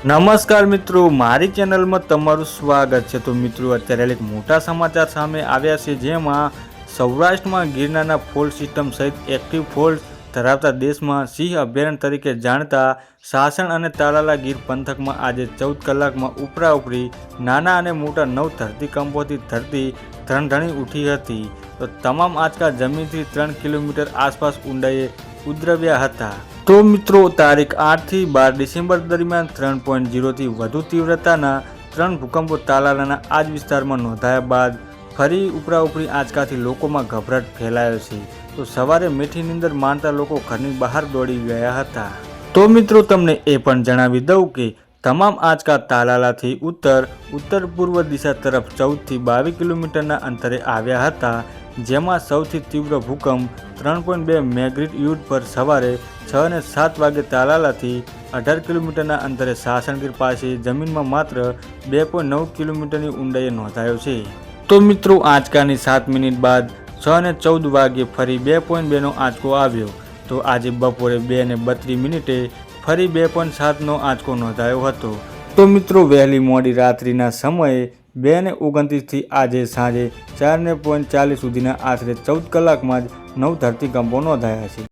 નમસ્કાર મિત્રો, મારી ચેનલમાં તમારું સ્વાગત છે. તો મિત્રો, અત્યારે એક મોટા સમાચાર સામે આવ્યા છે, જેમાં સૌરાષ્ટ્રમાં ગિરનારના ફોલ્ડ સિસ્ટમ સહિત એક્ટિવ ફોલ્ડ ધરાવતા દેશમાં સિંહ અભયારણ્ય તરીકે જાણતા સાસણ અને તાલાલા ગીર પંથકમાં આજે ચૌદ કલાકમાં ઉપરા ઉપરી નાના અને મોટા નવ ધરતીકંપોથી ધરતી ધણધણી ઉઠી હતી. તો તમામ આંચકા જમીનથી ત્રણ કિલોમીટર આસપાસ ઊંડાઈએ ઉદ્રવ્યા હતા. તો મિત્રો, તારીખ આઠથી બાર ડિસેમ્બર દરમિયાન ત્રણ પોઈન્ટ જીરોથી વધુ તીવ્રતાના ત્રણ ભૂકંપો તાલાલાના આ જ વિસ્તારમાં નોંધાયા બાદ ફરી ઉપરા ઉપરી આંચકાથી લોકોમાં ગભરાટ ફેલાયો છે. તો સવારે મીઠી નીંદર માણતા લોકો ઘરની બહાર દોડી ગયા હતા. તો મિત્રો, તમને એ પણ જણાવી દઉં કે તમામ આંચકા તાલાલાથી ઉત્તર ઉત્તર પૂર્વ દિશા તરફ ચૌદથી બાવીસ કિલોમીટરના અંતરે આવ્યા હતા, જેમાં સૌથી તીવ્ર ભૂકંપ ત્રણ પોઈન્ટ બે મેગ્રીટ યુડ પર સવારે છ અને સાત વાગે તાલાલાથી અઢાર કિલોમીટરના અંતરે સાસણગીર પાસે જમીનમાં માત્ર બે પોઈન્ટ નવ કિલોમીટરની ઊંડાઈએ નોંધાયો છે. તો મિત્રો આંચકાની સાત મિનિટ બાદ છ અને ચૌદ વાગ્યે ફરી બે પોઈન્ટ બેનો આંચકો આવ્યો. તો આજે બપોરે બે અને બત્રીસ મિનિટે ફરી બે પોઈન્ટ સાતનો આંચકો નોંધાયો હતો. તો મિત્રો, વહેલી મોડી રાત્રિના સમયે બે ને ઓગણત્રીસથી આજે સાંજે ચાર ને પોઈન્ટ ચાલીસ સુધીના આશરે ચૌદ કલાકમાં જ નવ ધરતીકંપો નોંધાયા છે.